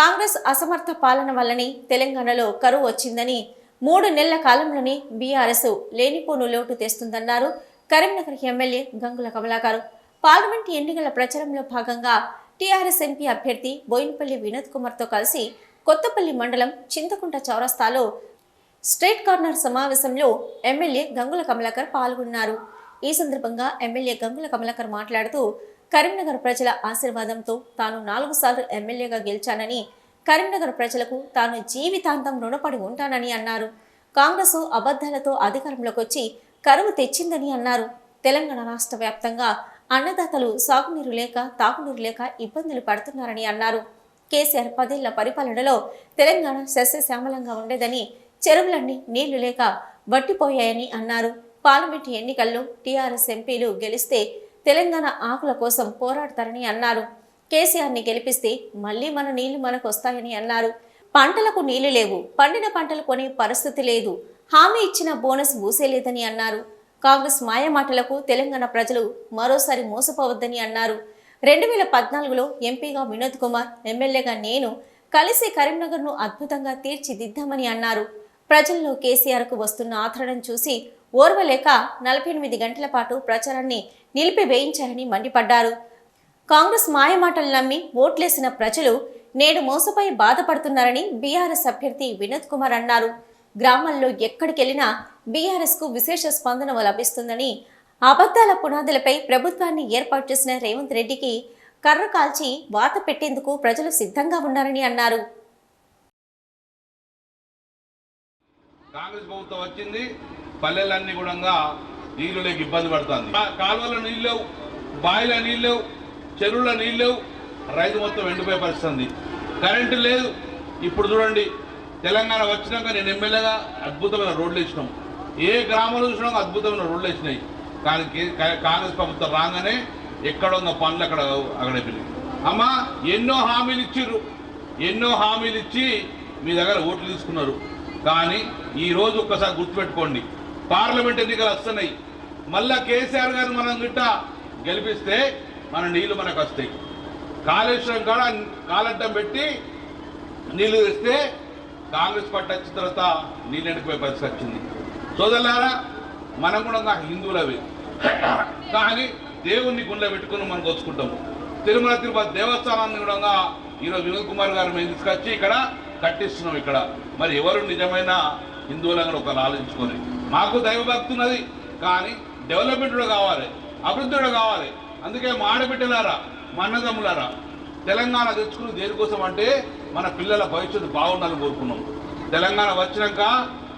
కాంగ్రెస్ అసమర్థ పాలన వల్లనే తెలంగాణలో కరువు వచ్చిందని మూడు నెలల కాలంలోనే బీఆర్ఎస్ లేనిపోను లోటు తెస్తుందన్నారు కరీంనగర్ ఎమ్మెల్యే గంగుల కమలాకారు. పార్లమెంట్ ఎన్నికల ప్రచారంలో భాగంగా టీఆర్ఎస్ ఎంపీ అభ్యర్థి బోయినపల్లి వినోద్ కుమార్తో కలిసి కొత్తపల్లి మండలం చింతకుంట చౌరస్తాలో స్ట్రేట్ కార్నర్ సమావేశంలో ఎమ్మెల్యే గంగుల కమలాకర్ పాల్గొన్నారు. ఈ సందర్భంగా ఎమ్మెల్యే గంగుల కమలాకర్ మాట్లాడుతూ కరీంనగర్ ప్రజల ఆశీర్వాదంతో తాను నాలుగు సార్లు ఎమ్మెల్యేగా గెలిచానని కరీంనగర్ ప్రజలకు తాను జీవితాంతం రుణపడి ఉంటానని అన్నారు. కాంగ్రెస్ అబద్ధాలతో అధికారంలోకి వచ్చి కరువు తెచ్చిందని అన్నారు. తెలంగాణ రాష్ట్ర వ్యాప్తంగా అన్నదాతలు సాగునీరు లేక తాగునీరు లేక ఇబ్బందులు పడుతున్నారని అన్నారు. కేసీఆర్ పదేళ్ళ పరిపాలనలో తెలంగాణ సస్యశ్యామలంగా ఉండేదని చెరువులన్నీ నీళ్ళు లేక వట్టిపోయాయని అన్నారు. పార్లమెంటు ఎన్నికల్లో టీఆర్ఎస్ ఎంపీలు గెలిస్తే తెలంగాణ ఆకుల కోసం పోరాడతారని అన్నారు. కేసీఆర్ని గెలిపిస్తే మళ్ళీ మన నీళ్ళు మనకు వస్తాయని అన్నారు. పంటలకు నీళ్ళు లేవు. పండిన పంటలు కొనే పరిస్థితి లేదు. హామీ ఇచ్చిన బోనస్ మూసేలేదని అన్నారు. కాంగ్రెస్ మాయమాటలకు తెలంగాణ ప్రజలు మరోసారి మోసపోవద్దని అన్నారు. రెండు వేల పద్నాలుగులో ఎంపీగా వినోద్ కుమార్ ఎమ్మెల్యేగా నేను కలిసి కరీంనగర్ను అద్భుతంగా తీర్చిదిద్దామని అన్నారు. ప్రజల్లో కేసీఆర్కు వస్తున్న ఆదరణను చూసి ఓర్వలేక నలభై ఎనిమిది గంటల పాటు ప్రచారాన్ని నిలిపివేయించారని మండిపడ్డారు. కాంగ్రెస్ మాయమాటలు నమ్మి ఓట్లేసిన ప్రజలు నేడు మోసపై బాధపడుతున్నారని బీఆర్ఎస్ అభ్యర్థి వినోద్ కుమార్ అన్నారు. గ్రామాల్లో ఎక్కడికెళ్ళినా బీఆర్ఎస్కు విశేష స్పందన లభిస్తుందని అబద్ధాల పునాదులపై ప్రభుత్వాన్ని ఏర్పాటు చేసిన రేవంత్ రెడ్డికి కర్ర కాల్చి వాత పెట్టేందుకు ప్రజలు సిద్ధంగా ఉన్నారని అన్నారు. కాంగ్రెస్ ప్రభుత్వం వచ్చింది. పల్లెలన్నీ కూడా నీళ్ళు లేక ఇబ్బంది పడుతుంది. కాలువల కాలువలో నీళ్ళు లేవు నీళ్ళు లేవు నీళ్ళు లేవు రైతు మొత్తం ఎండిపోయే పరిస్థితుంది కరెంటు లేదు. ఇప్పుడు చూడండి తెలంగాణ వచ్చినాక నేను ఎమ్మెల్యేగా అద్భుతమైన రోడ్లు వేసినాం. ఏ గ్రామంలో చూసినా అద్భుతమైన రోడ్లు వేసినాయి. కానీ కా- కాంగ్రెస్ ప్రభుత్వం రాగానే ఎక్కడ ఉన్న పనులు అక్కడ అక్కడ అమ్మ అమ్మా ఎన్నో హామీలు ఇచ్చిర్రు. ఎన్నో హామీలు ఇచ్చి మీ దగ్గర ఓట్లు తీసుకున్నారు. కానీ ఈరోజు ఒక్కసారి గుర్తుపెట్టుకోండి పార్లమెంట్ ఎన్నికలు వస్తున్నాయి. మళ్ళా కేసీఆర్ గారు మనం గిట్ట గెలిపిస్తే మన నీళ్ళు మనకు వస్తాయి. కాళేశ్వరం కాడ కాలడ్డం పెట్టి నీళ్ళు తెస్తే కాంగ్రెస్ పార్టీ వచ్చిన తర్వాత నీళ్ళు ఎండిపోయే పరిస్థితి వచ్చింది. సోదరులారా మనం కూడా నాకు హిందువులవి కానీ దేవుణ్ణి గుండె పెట్టుకుని మనం వచ్చుకుంటాం తిరుమల తిరుపతి దేవస్థానాన్ని కూడా ఈరోజు వినోద్ కుమార్ గారు మేము తీసుకొచ్చి ఇక్కడ కట్టిస్తున్నాం ఇక్కడ. మరి ఎవరు నిజమైన హిందువులను ఒక ఆలోచించుకొని? మాకు దైవభక్తి ఉన్నది కానీ డెవలప్మెంట్ కూడా కావాలి అభివృద్ధి కూడా కావాలి. అందుకే మా ఆడబిడ్డలారా మా అన్నదమ్ములారా తెలంగాణ తెచ్చుకుని దేనికోసం అంటే మన పిల్లల భవిష్యత్తు బాగుండాలని కోరుకున్నాం. తెలంగాణ వచ్చినాక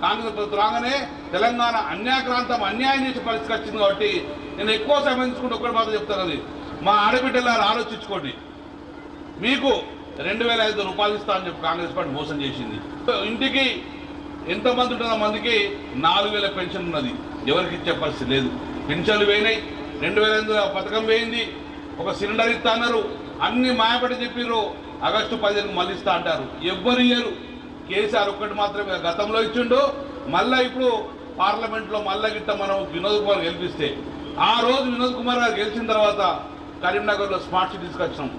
కాంగ్రెస్ ప్రభుత్వం రాగానే తెలంగాణ అన్యాక్రాంతం అన్యాయం చేసే పరిస్థితి వచ్చింది కాబట్టి నేను ఎక్కువ సమయం తీసుకుంటే ఒక్కటి మాత్రం చెప్తాను అది మా ఆడబిడ్డలారా ఆలోచించుకోండి. మీకు రెండు వేల ఐదు రూపాయలు ఇస్తా అని చెప్పి కాంగ్రెస్ పార్టీ మోసం చేసింది. ఇంటికి ఎంతమంది ఉంటుందో మందికి నాలుగు వేల పెన్షన్ ఉన్నది. ఎవరికి ఇచ్చే పరిస్థితి లేదు. పెన్షన్లు వేయినాయి. రెండు వేల ఎనిమిది పథకం వేయింది. ఒక సిలిండర్ ఇస్తా అన్నారు. అన్ని మాయపడి చెప్పిర్రు. ఆగస్టు పదిహేను మళ్ళీ ఇస్తా అంటారు. ఎవ్వరు ఇయ్యరు. కేసీఆర్ ఒక్కటి మాత్రమే గతంలో ఇచ్చిండు. మళ్ళా ఇప్పుడు పార్లమెంట్లో మళ్ళా గిట్ట మనం వినోద్ కుమార్ గెలిపిస్తే ఆ రోజు వినోద్ కుమార్ గారు గెలిచిన తర్వాత కరీంనగర్లో స్మార్ట్ సిటీ తీసుకొచ్చాం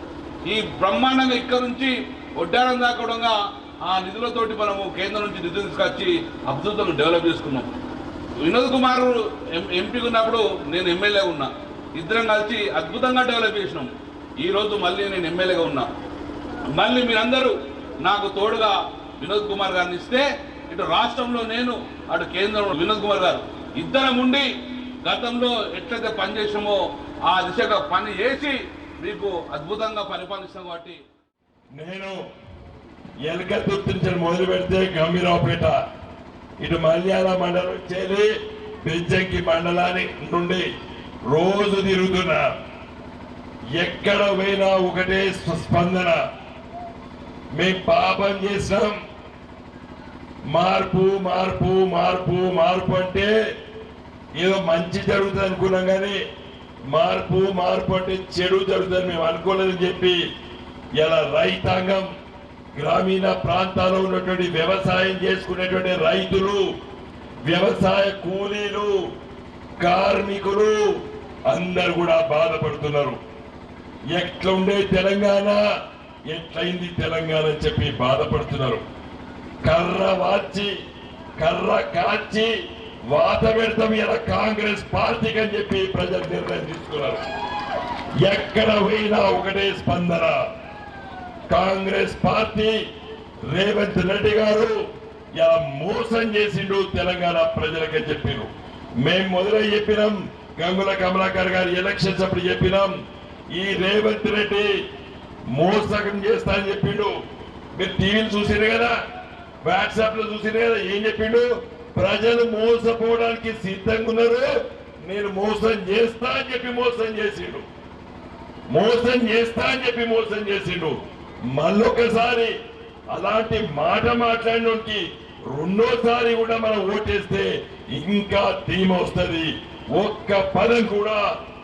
ఈ బ్రహ్మాండంగా ఇక్కడ నుంచి ఒడ్డారం దాకా కూడా ఆ నిధులతోటి మనము కేంద్రం నుంచి నిధులు తీసుకొచ్చి అద్భుతంగా డెవలప్ చేసుకున్నాం. వినోద్ కుమార్ ఎం- ఎంపీగా ఉన్నప్పుడు నేను ఎమ్మెల్యే ఉన్నా. ఇద్దరం కలిసి అద్భుతంగా డెవలప్ చేసినాం. ఈ రోజు మళ్ళీ నేను ఎమ్మెల్యేగా ఉన్నా. మళ్ళీ మీరందరూ నాకు తోడుగా వినోద్ కుమార్ గారిని ఇస్తే ఇటు రాష్ట్రంలో నేను అటు కేంద్రంలో వినోద్ కుమార్ గారు. ఇద్దరం ఉండి గతంలో ఎట్లయితే పనిచేసామో ఆ దిశగా పని చేసి మీకు అద్భుతంగా పరిపాలిస్తాం కాబట్టి. నేను ఎలకతుర్తి నుంచి మొదలు పెడితే గంభీరావుపేట. ఇటు మల్యాల మండలం చేరి బెజ్జంకి మండలాన్ని నుండి రోజు తిరుగుతున్నా ఎక్కడ పోయినా ఒకటే స్పందన. మేం పాపం చేసినాం. మార్పు మార్పు మార్పు మార్పు అంటే ఏదో మంచి జరుగుతుంది అనుకున్నాం కానీ మార్పు మార్పు అంటే చెడు జరుగుతుంది మేము అనుకోలేదని చెప్పి ఇలా రైతాంగం గ్రామీణ ప్రాంతాల్లో ఉన్నటువంటి వ్యవసాయం చేసుకునేటువంటి రైతులు వ్యవసాయ కూలీలు కార్మికులు అందరు కూడా బాధపడుతున్నారు. ఎట్లుండే తెలంగాణ? ఎట్లయింది తెలంగాణ అని చెప్పి బాధపడుతున్నారు. కర్ర వాచి కర్ర కాచి వాత పెడతాం ఇలా కాంగ్రెస్ పార్టీకి అని చెప్పి ప్రజలు నిర్ణయం తీసుకున్నారు. ఎక్కడ పోయినా ఒకటే స్పందన. కాంగ్రెస్ పార్టీ రేవంత్ రెడ్డి గారు ఇలా మోసం చేసిండు తెలంగాణ ప్రజలకే చెప్పిరు మేము మొదలై చెప్పినాం గంగుల కమలాకర్ గారు ఎలక్షన్స్ అప్పుడు చెప్పినాం ఈ రేవంత్ రెడ్డి మోసకం చేస్తా అని చెప్పిండు మీరు టీవీలు చూసిరు కదా వాట్సాప్లో చూసిరు కదా ఏం చెప్పిండు ప్రజలు మోసపోవడానికి సిద్ధంగా ఉన్నారు నేను మోసం చేస్తా అని చెప్పి మోసం చేసిండు మోసం చేస్తా అని చెప్పి మోసం చేసిండు మళ్ళొకసారి అలాంటి మాట మాట్లాడినోడికి రెండోసారి కూడా మనం ఓటేస్తే ఇంకా ధీమ వస్తుంది. ఒక్క పదం కూడా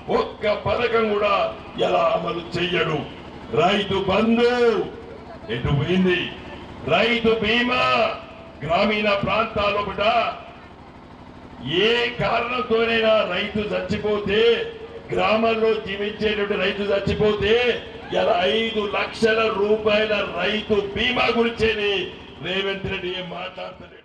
ఒక్క పథకం కూడా ఎలా అమలు చెయ్యడు. రైతు బంధు ఎటు పోయింది? రైతు బీమా గ్రామీణ ప్రాంతాల్లో కూడా ఏ కారణంతోనైనా రైతు చచ్చిపోతే గ్రామాల్లో జీవించేటువంటి రైతు చచ్చిపోతే ఇలా ఐదు లక్షల రూపాయల రైతు బీమా గురించి రేవంత్ రెడ్డి ఏం మాట్లాడతలేడు.